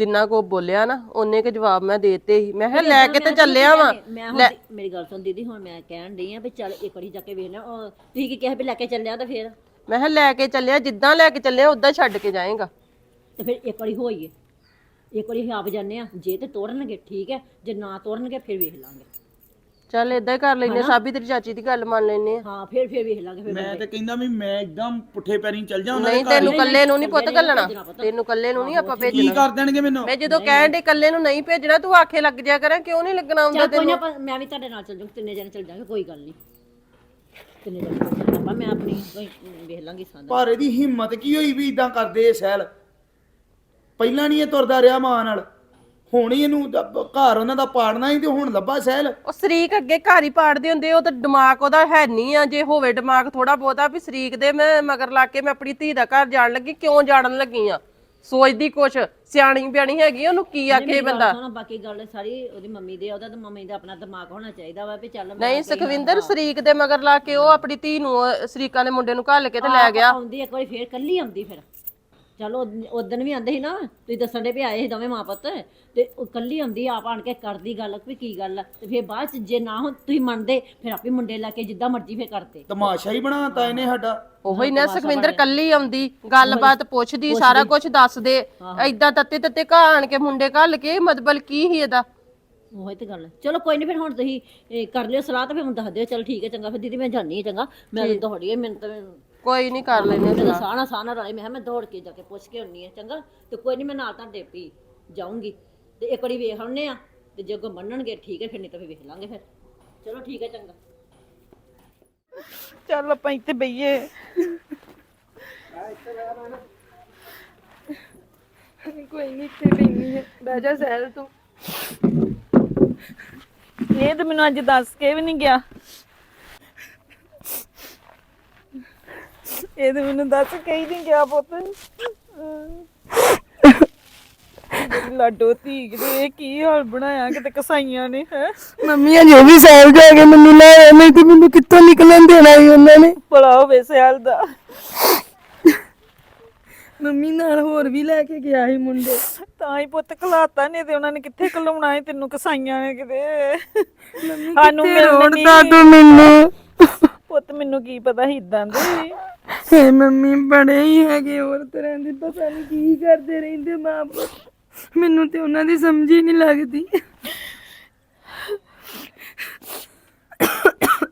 Speaker 3: ਜਿੰਨਾ ਕੋ ਬੋਲਿਆ ਨਾ ਉਹਨੇ ਕੇ ਜਵਾਬ ਮੈਂ ਦੇਤੇ ਸੀ। ਮੈਂ ਕਿਹਾ ਲੈ ਕੇ ਤੇ ਚੱਲਿਆ ਵਾਂ।
Speaker 6: ਮੈਂ ਹੁਣ ਦੀ- ਮੇਰੀ ਗੱਲ ਸੁਣ ਦੀਦੀ ਹੁਣ ਮੈਂ ਕਹਿਣ ਡਈ ਆ ਵੀ ਚੱਲ ਇੱਕ ਵਾਰੀ ਜਾ ਕੇ ਵੇਖ ਲੈ। ਉਹ ਤੁਸੀਂ ਕੀ ਕਿਹਾ ਵੀ ਲੈ ਕੇ ਚੱਲਿਆ ਤਾਂ ਫਿਰ?
Speaker 3: ਮੈਂ ਕਿਹਾ ਲੈ ਕੇ ਚੱਲਿਆ ਜਿੱਦਾਂ ਲੈ ਕੇ ਚੱਲਿਆ ਉਦਾਂ ਛੱਡ ਕੇ ਜਾਏਗਾ।
Speaker 6: ਤੇ ਫਿਰ ਇੱਕ ਵਾਰੀ ਹੋਈਏ। ਇੱਕ ਵਾਰੀ ਅਸੀਂ ਆਪ ਜਾਂਦੇ ਆ। ਜੇ ਤੇ ਤੋੜਨਗੇ ਠੀਕ ਹੈ। ਜੇ ਨਾ ਤੋੜਨਗੇ ਫਿਰ ਵੇਖ ਲਾਂਗੇ।
Speaker 3: ਚੱਲ ਇਦਾਂ ਹੀ ਕਰ ਲੈਨੇ ਸਾਬੀ ਤੇਰੀ ਚਾਚੀ ਦੀ ਗੱਲ ਮੰਨ ਲੈਨੇ ਆ।
Speaker 6: ਹਾਂ ਫਿਰ ਫਿਰ ਵੇਖ ਲਾਂਗੇ ਫਿਰ
Speaker 7: ਮੈਂ ਤੇ ਕਹਿੰਦਾ ਵੀ ਮੈਂ ਇੱਕਦਮ ਪੁੱਠੇ ਪੈਰੀਂ ਚੱਲ ਜਾ ਉਹਨਾਂ ਦੇ
Speaker 3: ਨਹੀਂ
Speaker 7: ਘਰ।
Speaker 3: ਤੈਨੂੰ ਕੱਲੇ ਨੂੰ ਨਹੀਂ ਪੁੱਤ ਘੱਲਣਾ। ਤੈਨੂੰ ਕੱਲੇ ਨੂੰ ਨਹੀਂ ਆਪਾਂ
Speaker 7: ਕੀ
Speaker 3: ਭੇਜਣਾ।
Speaker 7: ਕਰ ਦੇਣਗੇ ਮੈਨੂੰ?
Speaker 3: ਮੈਂ ਜਦੋਂ ਕਹਿਣ ਦੇ ਕੱਲੇ ਨੂੰ ਨਹੀਂ ਭੇਜਣਾ ਤੂੰ ਆਖੇ ਲੱਗ ਜਾ ਕਰਾਂ ਕਿਉਂ ਨਹੀਂ ਲੱਗਣਾ ਹੁੰਦਾ
Speaker 6: ਚੱਲ ਕੋਈ ਨਾ ਆਪਾਂ- ਮੈਂ ਵੀ ਤੁਹਾਡੇ ਨਾਲ ਚੱਲ ਜਾਊਂ ਤਿੰਨੇ ਜਣੇ ਚੱਲ ਜਾਵਾਂਗੇ ਕੋਈ ਗੱਲ ਨਹੀਂ ਤਿੰਨੇ ਜਣੇ ਚੱਲ ਆਪਾਂ ਮੈਂ ਆਪਣੀ ਕੋਈ ਵੇਖ ਲਾਂਗੀ ਸਾਦਾ
Speaker 7: ਪਰ ਇਹਦੀ ਹਿੰਮਤ ਕੀ ਹੋਈ ਵੀ ਇਦਾਂ ਕਰਦੇ ਇਹ ਸੈਲ? ਪਹਿਲਾਂ ਨਹੀਂ ਇਹ ਤੁਰਦਾ ਰਿਹਾ ਮਾਂ ਨਾਲ। ਹੁਣ ਹੀ ਇਹਨੂੰ ਦ- ਘਰ ਉਹਨਾਂ ਦਾ ਪਾੜਨਾ ਹੀ ਤੇ ਹੁਣ ਲੱਭਾ ਸੈਲ
Speaker 3: ਉਹ ਸ਼ਰੀਕ ਅੱਗੇ ਘਰ ਹੀ ਪਾੜਦੇ ਹੁੰਦੇ ਉਹ ਤਾਂ ਦਿਮਾਗ ਉਹਦਾ ਹੈ ਨਹੀਂ ਆ ਜੇ ਹੋਵੇ ਦਿਮਾਗ ਥੋੜਾ ਬਹੁਤਾ ਵੀ ਸ਼ਰੀਕ ਦੇ ਮੈਂ ਮਗਰ ਲਾ ਕੇ ਮੈਂ ਆਪਣੀ ਧੀ ਦਾ ਘਰ ਜਾਣ ਲੱਗੀ ਕਿਉਂ ਜਾਣਨ ਲੱਗੀ ਆ? ਸੋਚਦੀ ਕੁਛ ਸਿਆਣੀ ਬਿਆਣੀ ਹੈਗੀ ਉਹਨੂੰ ਕੀ ਆਖੇ ਬੰਦਾ?
Speaker 6: ਬਾਕੀ ਗੱਲ ਸਾਰੀ ਉਹਦੀ ਮੰਮੀ ਦੇ ਉਹਦਾ ਤੇ ਮੰਮੀ ਦਾ ਆਪਣਾ ਦਿਮਾਗ ਹੋਣਾ ਚਾਹੀਦਾ ਵਾ ਵੀ ਚੱਲ ਮੈਂ
Speaker 3: ਨਹੀਂ ਸੁਖਵਿੰਦਰ ਸ਼ਰੀਕ ਦੇ ਮਗਰ ਲਾ ਕੇ ਉਹ ਆਪਣੀ ਧੀ ਨੂੰ ਅਹ, ਸ਼ਰੀਕਾਂ ਦੇ ਮੁੰਡੇ ਨੂੰ ਘੱਲ ਕੇ ਤੇ ਲੈ ਗਿਆ।
Speaker 6: ਆਉਂਦੀ ਇੱਕ ਵਾਰੀ ਫੇਰ ਕੱਲੀ ਆਉਂਦੀ ਫਿਰ। ਚਲੋ ਉਦੋਂ ਵੀ ਆਂਦੇ ਸੀ ਨਾ ਤੁਸੀਂ ਦੱਸਣ ਦੇ ਵੀ ਆਏ ਸੀ ਦੋਵੇਂ ਮਾਂ ਪੁੱਤ ਤੇ ਉਹ ਕੱਲੀ ਆਉਂਦੀ ਆਪ ਆਣ ਕੇ ਕਰਦੀ ਗੱਲ ਵੀ ਕੀ ਗੱਲ ਆ। ਤੇ ਫਿਰ ਬਾਅਦ ਚ ਜੇ ਨਾ ਹੋ ਤੁਸੀਂ ਮੰਨਦੇ ਫਿਰ ਆਪੇ ਮੁੰਡੇ ਲੈ ਕੇ ਜਿੱਦਾਂ ਮਰਜ਼ੀ ਫਿਰ ਕਰਦੇ।
Speaker 7: ਤਮਾਸ਼ਾ ਹੀ ਬਣਾਤਾ ਇਹਨੇ ਸਾਡਾ।
Speaker 3: ਉਹੋ ਹੀ ਨਾ ਸੁਖਵਿੰਦਰ ਕੱਲੀ ਆਉਂਦੀ ਗੱਲਬਾਤ ਪੁੱਛਦੀ ਸਾਰਾ ਕੁਝ ਦੱਸਦੇ ਐਦਾਂ ਤੱਤੇ ਤੱਤੇ ਘਾਣ ਕੇ ਮੁੰਡੇ ਘੱਲ ਕੇ ਮਤਲਬ ਕੀ ਹੀ ਇਹਦਾ?
Speaker 6: ਉਹੀ ਤੇ ਗੱਲ ਹੈ ਚਲੋ ਕੋਈ ਨਹੀਂ ਫਿਰ ਹੁਣ ਤੁਸੀਂ ਇਹ, ਕਰ ਲਿਓ ਸਲਾਹ ਤੇ ਫਿਰ ਮੈਨੂੰ ਦੱਸ ਦਿਓ। ਚਲ ਠੀਕ ਹੈ ਚੰਗਾ। ਫਿਰ ਦੀਦੀ ਮੈਂ ਜਾਣੀ ਹੈ ਚੰਗਾ। ਮੈਂ ਤਾਂ ਦੌੜੀ ਹੈ ਮੈਨੂੰ ਤਾਂ
Speaker 3: ਕੋਈ ਨਹੀਂ ਕਰ ਲੈਨੇ
Speaker 6: ਮੈਨੂੰ ਸਾਣਾ ਸਾਣਾ ਰਲੇ ਮੈਂ ਕਿਹਾ ਮੈਂ ਦੌੜ ਕੇ ਜਾ ਕੇ ਪੁੱਛ ਕੇ ਆਉਣੀ ਹੈ ਚੰਗਾ? ਤੇ ਕੋਈ ਨਹੀਂ ਮੈਂ ਨਾਲ ਤੁਹਾਡੇ ਪੀ ਜਾਊਂਗੀ। ਤੇ ਇੱਕ ਵਾਰੀ ਵੇਖ ਆਉਨੇ ਆ ਤੇ ਜੇ ਅੱਗੋਂ ਮੰਨਣਗੇ ਠੀਕ ਹੈ ਫਿਰ ਨਹੀਂ ਤਾਂ ਫਿਰ ਵੇਖ ਲਾਂਗੇ ਫਿਰ। ਚਲੋ ਠੀਕ ਹੈ ਚੰਗਾ।
Speaker 4: ਚੱਲ ਆਪਾਂ ਇੱਥੇ ਬਈਏ। ਕੋਈ ਨਹੀਂ ਇੱਥੇ ਬੈਣੀ ਹੈ। ਬਹਿ ਜਾ ਸਹਿਲ ਤੂੰ। ਇਹ ਤਾਂ ਮੈਨੂੰ ਅੱਜ ਦੱਸ ਕੇ ਵੀ ਨਹੀਂ ਗਿਆ। ਇਹ ਤਾਂ ਮੈਨੂੰ ਦੱਸ ਕੇ ਹੀ ਨਹੀਂ ਗਿਆ ਪੁੱਤ। ਲਾਡੋ ਇਹ ਕੀ ਹਾਲ ਬਣਾਇਆ? ਕਿਤੇ ਕਸਾਈਆਂ ਨੇ ਹੈ?
Speaker 8: ਮੰਮੀ ਅਜੇ ਵੀ ਸਹਿਲ ਜਾ ਕੇ ਮੈਨੂੰ ਲੈ ਆਏ, ਨਹੀਂ ਤੇ ਮੈਨੂੰ ਕਿੱਥੋਂ ਨਿਕਲਣ ਦੇਣਾ ਸੀ ਉਹਨਾਂ ਨੇ?
Speaker 4: ਭਲਾ ਹੋਵੇ ਸਿਆਲ ਦਾ।
Speaker 8: ਮੰਮੀ ਨਾਲ ਹੋਰ ਵੀ ਲੈ ਕੇ ਗਿਆ ਸੀ ਮੁੰਡੇ।
Speaker 4: ਤਾਂ ਹੀ ਪੁੱਤ ਖਲਾਤਾ ਨੇ ਤੇ ਉਹਨਾਂ ਨੇ ਕਿੱਥੇ ਕਲਾਉਣਾ ਹੈ ਤੈਨੂੰ ਕਸਾਈਆਂ ਨੇ ਕਿਤੇ।
Speaker 8: ਮੰਮੀ
Speaker 4: ਸਾਨੂੰ
Speaker 8: ਕਿੱਥੇ
Speaker 4: ਮਿਲਣ
Speaker 8: ਰੋੜਦਾ। ਤੂੰ ਮੈਨੂੰ?
Speaker 4: ਪੁੱਤ ਮੈਨੂੰ ਕੀ ਪਤਾ ਸੀ ਇਦਾਂ ਦੇ
Speaker 8: ਹੇ। ਮੰਮੀ ਬੜੇ ਹੀ ਹੈਗੇ ਹੋਰ ਤਰ੍ਹਾਂ ਦੇ ਪਤਾ ਨਹੀਂ ਕੀ ਕਰਦੇ ਰਹਿੰਦੇ ਮਾਂ ਪੁੱਤ। ਮੈਨੂੰ ਤੇ ਉਹਨਾਂ ਦੀ ਸਮਝ ਹੀ ਨਹੀਂ ਲੱਗਦੀ।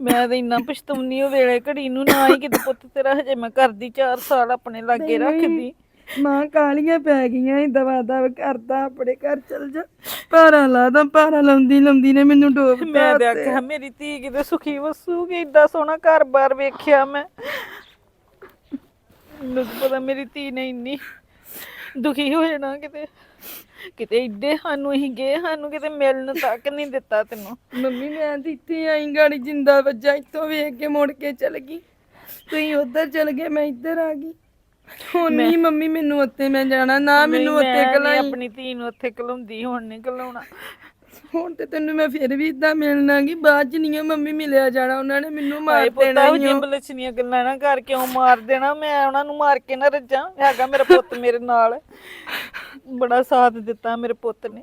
Speaker 4: ਮੈਂ ਤਾਂ ਇੰਨਾ ਪਛਤਾਉਣੀ ਉਹ ਵੇਲੇ ਘੜੀ ਨੂੰ ਨਾ ਹੀ ਕਿਤੇ ਪੁੱਤ ਤੇਰਾ ਹਜੇ ਮੈਂ ਕਰਦੀ 4 ਸਾਲ ਆਪਣੇ ਲਾਗੇ ਰੱਖਦੀ।
Speaker 8: ਮਾਂ ਕਾਲੀਆਂ ਪੈ ਗਈਆਂ ਇਹ ਦਵਾ ਦਵ ਕਰਦਾ ਆਪਣੇ ਘਰ ਚਲ ਜਾ। ਭਾਰਾ ਲਾਦਾ ਭਾਰਾ ਲਾਉਂਦੀ ਲਾਉਂਦੀ ਨੇ ਮੈਨੂੰ ਡੋਬਤਾ
Speaker 4: ਮੈਂ ਤੇ ਆਖਿਆ ਮੇਰੀ ਧੀ ਕਿਤੇ ਸੁਖੀ ਵਸੂਗੀ ਏਡਾ ਸੋਹਣਾ ਘਰ-ਬਾਰ ਵੇਖਿਆ ਮੈਂ। ਮੈਨੂੰ ਤਾਂ ਪਤਾ ਮੇਰੀ ਧੀ ਨੇ ਇੰਨੀ ਦੁਖੀ ਹੋ ਜਾਣਾ ਕਿਤੇ। ਕਿਤੇ ਏਡੇ ਸਾਨੂੰ ਹੀ ਗਏ ਸਾਨੂੰ ਕਿਤੇ ਮਿਲਣ ਤੱਕ ਨਹੀਂ ਦਿੱਤਾ ਤੈਨੂੰ।
Speaker 8: ਮੰਮੀ ਮੈਂ ਤੇ ਇੱਥੇ ਆਈ ਗਾੜੀ ਜਿੰਦਾ ਵੱਜਾ ਇੱਥੋਂ ਵੇਖ ਕੇ ਮੁੜ ਕੇ ਚਲ ਗਈ। ਤੁਸੀਂ ਉਧਰ ਚਲ ਗਏ ਮੈਂ ਇੱਧਰ ਆ ਗਈ। ਹੁਣ ਨਹੀਂ ਮੰਮੀ ਮੈਨੂੰ ਉੱਥੇ ਮੈਂ ਜਾਣਾ ਨਾ ਮੈਨੂੰ
Speaker 4: ਨਹੀਂ,
Speaker 8: ਉੱਥੇ
Speaker 4: ਮੈਂ ਨੀ
Speaker 8: ਕਲਾਈ
Speaker 4: ਆਪਣੀ ਧੀ ਨੂੰ ਉੱਥੇ ਕਲਾਉਂਦੀ ਹੁਣ ਨਹੀਂ ਕਲਾਉਣਾ
Speaker 8: ਹੁਣ ਤੇ ਤੈਨੂੰ ਮੈਂ ਫਿਰ ਵੀ ਇਦਾਂ ਮਿਲਣਾਗੀ ਬਾਅਦ ਚ ਨਹੀਂ ਮੰਮੀ ਮਿਲਿਆ ਜਾਣਾ ਉਹਨਾਂ ਨੇ ਮੈਨੂੰ ਮਾਰ
Speaker 4: ਮਾਰੇ
Speaker 8: ਦੇਣਾ
Speaker 4: ਪੁੱਤਾ
Speaker 8: ਈ ਓ।
Speaker 4: ਜੀ ਬਲਛਣੀਆਂ ਗੱਲਾਂ ਨਾ ਕਰ ਕਿਉਂ ਮਾਰ ਦੇਣਾ? ਮੈਂ ਉਹਨਾਂ ਨੂੰ ਮਾਰ ਕੇ ਨਾ ਰੱਜਾਂ। ਹੈਗਾ ਮੇਰਾ ਪੁੱਤ ਮੇਰੇ ਨਾਲ। ਬੜਾ ਸਾਥ ਦਿੱਤਾ ਮੇਰੇ ਪੁੱਤ ਨੇ।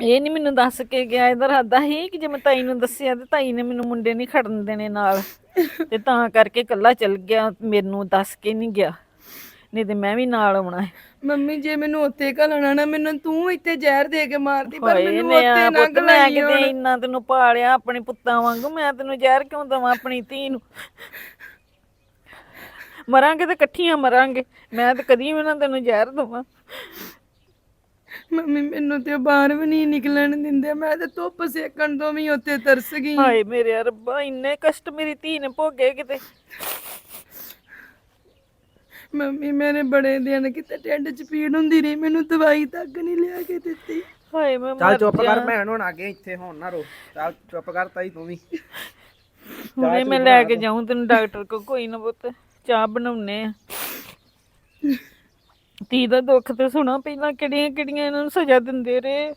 Speaker 4: ਇਹ ਨਹੀਂ ਮੈਨੂੰ ਦੱਸ ਕੇ ਗਿਆ ਇਹਦਾ ਇਰਾਦਾ ਹੀ ਕਿ ਜੇ ਮੈਂ ਤਾਈ ਨੂੰ ਦੱਸਿਆ ਤੇ ਤਾਈ ਨੇ ਮੈਨੂੰ ਮੁੰਡੇ ਨਹੀਂ ਖੜਨ ਦੇਣੇ ਨਾਲ। ਤੇ ਤਾਂ ਕਰਕੇ ਇਕੱਲਾ ਚਲ ਗਿਆ ਮੈਨੂੰ ਦੱਸ ਕੇ ਨਹੀਂ ਗਿਆ। ਨਹੀਂ ਤੇ ਮੈਂ ਵੀ ਨਾਲ ਆਉਣਾ ਹੈ।
Speaker 8: ਮੰਮੀ ਜੇ ਮੈਨੂੰ ਉੱਥੇ ਘਲਣਾ ਨਾ ਮੈਨੂੰ ਤੂੰ ਇੱਥੇ ਜ਼ਹਿਰ ਦੇ ਕੇ ਮਾਰਦੀ ਪਰ
Speaker 4: ਹਾਏ
Speaker 8: ਮੈਨੂੰ ਉੱਥੇ ਨਾ
Speaker 4: ਪੁੱਤ ਮੈਂ
Speaker 8: ਘਲਾਈ
Speaker 4: ਕਿਤੇ
Speaker 8: ਹੁਣ।
Speaker 4: ਇੰਨਾ ਤੈਨੂੰ ਪਾਲਿਆ ਆਪਣੇ ਪੁੱਤਾਂ ਵਾਂਗੂ ਮੈਂ ਤੈਨੂੰ ਜ਼ਹਿਰ ਕਿਉਂ ਦਵਾਂ ਆਪਣੀ ਧੀ ਨੂੰ? ਮਰਾਂਗੇ ਤੇ ਇਕੱਠੀਆਂ ਮਰਾਂਗੇ ਮੈਂ ਤਾਂ ਕਦੀ ਵੀ ਨਾ ਤੈਨੂੰ ਜ਼ਹਿਰ ਦਵਾਂ।
Speaker 8: ਮੰਮੀ ਮੈਨੂੰ ਤੇ ਬਾਹਰ ਵੀ ਨਹੀਂ ਨਿਕਲਣ ਦਿੰਦੇ। ਮੈਂ ਤੇ ਧੁੱਪ ਸੇਕਣ ਤੋਂ ਵੀ ਉੱਥੇ ਤਰਸ ਗਈ।
Speaker 4: ਹਾਏ ਮੇਰੇ ਰੱਬਾ ਇੰਨੇ ਕਸ਼ਟ ਮੇਰੀ ਧੀ ਨੇ ਭੋਗੇ ਕਿਤੇ।
Speaker 8: ਮੰਮੀ ਮੇਰੇ ਬੜੇ ਦਿਨ ਕਿਤੇ ਢਿੱਡ 'ਚ ਪੀੜ ਹੁੰਦੀ ਰਹੀ ਮੈਨੂੰ ਦਵਾਈ ਤੱਕ ਨਹੀਂ ਲਿਆ ਕੇ ਦਿੱਤੀ।
Speaker 4: ਹਾਏ ਮੈਂ
Speaker 1: ਚੱਲ ਚੁੱਪ ਕਰ। ਭੈਣ ਹੁਣ ਅੱਗੇ ਇੱਥੇ ਹੁਣ ਨਾ ਰੋ। ਚੱਲ ਚੁੱਪ ਕਰ ਤਾਈ ਤੂੰ ਵੀ।
Speaker 4: ਹੁਣੇ ਮੈਂ ਲੈ ਕੇ ਜਾਊਂ ਤੈਨੂੰ ਡਾਕਟਰ ਕੋ ਕੋਈ ਨਾ ਪੁੱਤ ਚਾਹ ਬਣਾਉਨੇ ਆ। ਧੀ ਦਾ ਦੁੱਖ ਤੇ ਸੁਣਾ ਪਹਿਲਾਂ ਕਿਹੜੀਆਂ ਕਿਹੜੀਆਂ ਇਹਨਾਂ ਨੂੰ ਸਜ਼ਾ ਦਿੰਦੇ ਰਹੇ?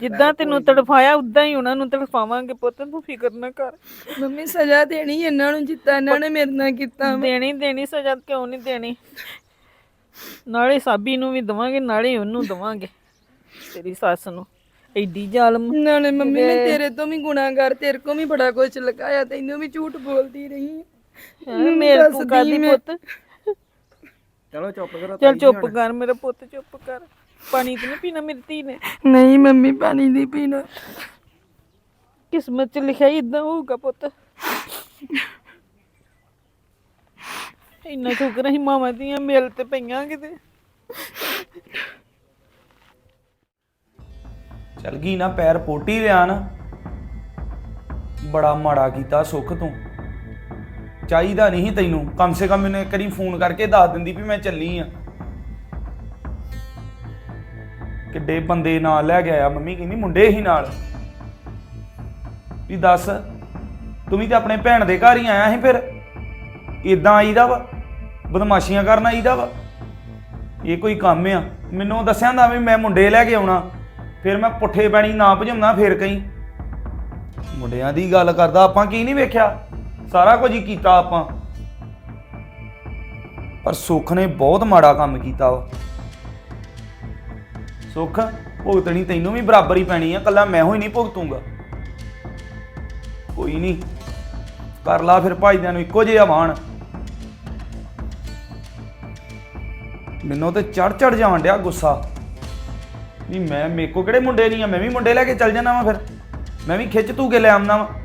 Speaker 4: ਜਿੱਦਾਂ ਤੈਨੂੰ ਤੜਫਾਇਆ ਉਦਾਂ ਹੀ ਉਹਨਾਂ ਨੂੰ ਤੜਫਾਵਾਂਗੇ ਪੁੱਤ ਤੂੰ ਫਿਕਰ ਨਾ ਕਰ।
Speaker 8: ਮੰਮੀ ਸਜ਼ਾ ਦੇਣੀ ਇਹਨਾਂ ਨੂੰ ਜਿੱਦਾਂ ਇਹਨਾਂ ਨੇ ਮੇਰੇ ਨਾਲ ਕੀਤਾ।
Speaker 4: ਦੇਣੀ ਦੇਣੀ ਸਜ਼ਾ ਕਿਉਂ ਨਹੀਂ ਦੇਣੀ? ਨਾਲੇ ਸਾਬੀ ਨੂੰ ਵੀ ਦਵਾਂਗੇ ਨਾਲੇ ਉਹਨੂੰ ਦਵਾਂਗੇ ਤੇਰੀ ਸੱਸ ਨੂੰ। ਐਡੀ ਜ਼ਾਲਮ।
Speaker 8: ਨਾਲੇ ਮੰਮੀ ਮੈਂ ਤੇਰੇ ਤੋਂ ਵੀ ਗੁਨਾਹਗਾਰ ਤੇਰੇ ਕੋਲ ਵੀ ਬੜਾ ਕੁਝ ਲਗਾਇਆ ਤੈਨੂੰ ਵੀ ਝੂਠ ਬੋਲਦੀ ਰਹੀ।
Speaker 4: ਮੇਰੇ ਤੂੰ ਕਾਦੀ ਪੁੱਤ।
Speaker 1: ਚਲੋ ਚੁੱਪ ਕਰੋ
Speaker 4: ਚੱਲ ਚੁੱਪ ਕਰ ਮੇਰਾ ਪੁੱਤ ਚੁੱਪ ਕਰ। ਪਾਣੀ ਤੇ ਨਹੀਂ ਪੀਣਾ ਮੇਰੀ ਧੀ ਨੇ?
Speaker 8: ਨਹੀਂ ਮੰਮੀ ਪਾਣੀ ਨਹੀਂ ਪੀਣਾ।
Speaker 4: ਕਿਸਮਤ ਚ ਲਿਖਿਆ ਇਦਾਂ ਹੋਊਗਾ ਪੁੱਤ। ਇੰਨਾ ਸ਼ੁਕਰ ਅਸੀਂ ਮਾਵਾਂ ਦੀਆਂ ਮਿਲ ਤੇ ਪਈਆਂ ਕਿਤੇ।
Speaker 7: ਚਲ ਗਈ ਨਾ ਪੈਰ ਪੋਟੀ ਰਿਆ ਨਾ ਬੜਾ ਮਾੜਾ ਕੀਤਾ ਸੁੱਖ ਤੂੰ। ਚਾਹੀਦਾ ਨਹੀਂ ਸੀ ਤੈਨੂੰ। ਕਮ ਸੇ ਕਮ ਮੈਨੂੰ ਇੱਕ ਵਾਰੀ ਫੋਨ ਕਰਕੇ ਦੱਸ ਦਿੰਦੀ ਵੀ ਮੈਂ ਚੱਲੀ ਆ। ਕਿੱਡੇ ਬੰਦੇ ਨਾਲ ਲੈ ਗਿਆ ਮੰਮੀ, ਕਹਿੰਦੀ ਮੁੰਡੇ ਹੀ ਨਾਲ। ਵੀ ਦੱਸ, ਤੂੰ ਵੀ ਤੇ ਆਪਣੇ ਭੈਣ ਦੇ ਘਰ ਹੀ ਆਇਆ ਸੀ ਫਿਰ। ਇਦਾਂ ਆਈਦਾ ਵਾ, ਬਦਮਾਸ਼ੀਆਂ ਕਰਨ ਆਈਦਾ ਵਾ। ਇਹ ਕੋਈ ਕੰਮ ਆ। ਮੈਨੂੰ ਦੱਸਿਆ ਹੁੰਦਾ ਵੀ ਮੈਂ ਮੁੰਡੇ ਲੈ ਕੇ ਆਉਣਾ। ਫਿਰ ਮੈਂ ਪੁੱਠੇ ਪੈਣੀ ਨਾ ਭਜਾਉਣਾ ਫਿਰ ਕਈ ਮੁੰਡਿਆਂ ਦੀ ਗੱਲ ਕਰਦਾ, ਆਪਾਂ ਕੀ ਨਹੀਂ ਵੇਖਿਆ? ਸਾਰਾ ਕੁਝ ਹੀ ਕੀਤਾ ਆਪਾਂ। ਪਰ ਸੁੱਖ ਨੇ ਬਹੁਤ ਮਾੜਾ ਕੰਮ ਕੀਤਾ ਵਾ। ਸੁੱਖ ਭੁਗਤਣੀ ਤੈਨੂੰ ਵੀ ਬਰਾਬਰ ਹੀ ਪੈਣੀ ਆ ਕੱਲਾ ਮੈਂ ਹੋਈ ਨਹੀਂ ਭੁਗਤੂੰਗਾ। ਕੋਈ ਨਹੀਂ, ਕਰ ਲਾ ਫਿਰ ਭਾਈਦਿਆਂ ਨੂੰ ਇੱਕੋ ਜਿਹਾ ਵਾਣ ਮੈਨੂੰ ਤੇ ਚੜ ਚੜ ਜਾਣ ਡਿਆ ਗੁੱਸਾ। ਵੀ ਮੈਂ, ਮੇਰੇ ਮੇਕੋ ਕਿਹੜੇ ਮੁੰਡੇ ਨਹੀਂ ਆ? ਮੈਂ ਵੀ ਮੁੰਡੇ ਲੈ ਕੇ ਚੱਲ ਜਾਣਾ ਵਾ ਫਿਰ। ਮੈਂ ਵੀ ਖਿੱਚ ਤੂ ਕੇ ਲੈ ਆਉਣਾ ਵਾਂ।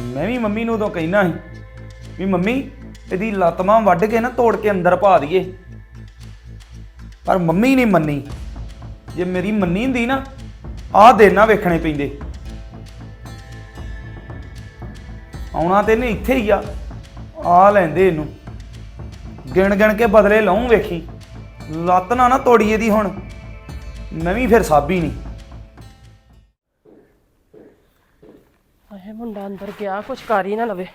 Speaker 7: ਮੈਂ ਵੀ ਮੰਮੀ ਨੂੰ ਉਦੋਂ ਕਹਿਣਾ ਸੀ ਵੀ ਮੰਮੀ, ਇਹਦੀ ਲੱਤਮਾਂ ਵੱਢ ਕੇ ਨਾ ਤੋੜ ਕੇ ਅੰਦਰ ਪਾ ਦਈਏ। ਪਰ ਮੰਮੀ ਨਹੀਂ ਮੰਨੀ। ਜੇ ਮੇਰੀ ਮੰਨੀ ਹੁੰਦੀ ਨਾ, ਆਹ ਦਿਨ ਨਾ ਵੇਖਣੇ ਪੈਂਦੇ। ਆਉਣਾ ਤੇ ਇਹਨੇ ਇੱਥੇ ਹੀ ਆ ਆ ਲੈਂਦੇ ਇਹਨੂੰ। ਗਿਣ ਗਿਣ ਕੇ ਬਦਲੇ ਲਾਉਂ ਵੇਖੀ। ਲੱਤ ਨਾ ਨਾ ਤੋੜੀ ਇਹਦੀ ਹੁਣ। ਮੈਂ ਵੀ ਫਿਰ ਸਾਬੀ ਨਹੀਂ
Speaker 3: ਮੁੰਡਾ ਅੰਦਰ ਗਿਆ ਕੁਛ ਕਰ ਹੀ ਨਾ ਲਵੇ।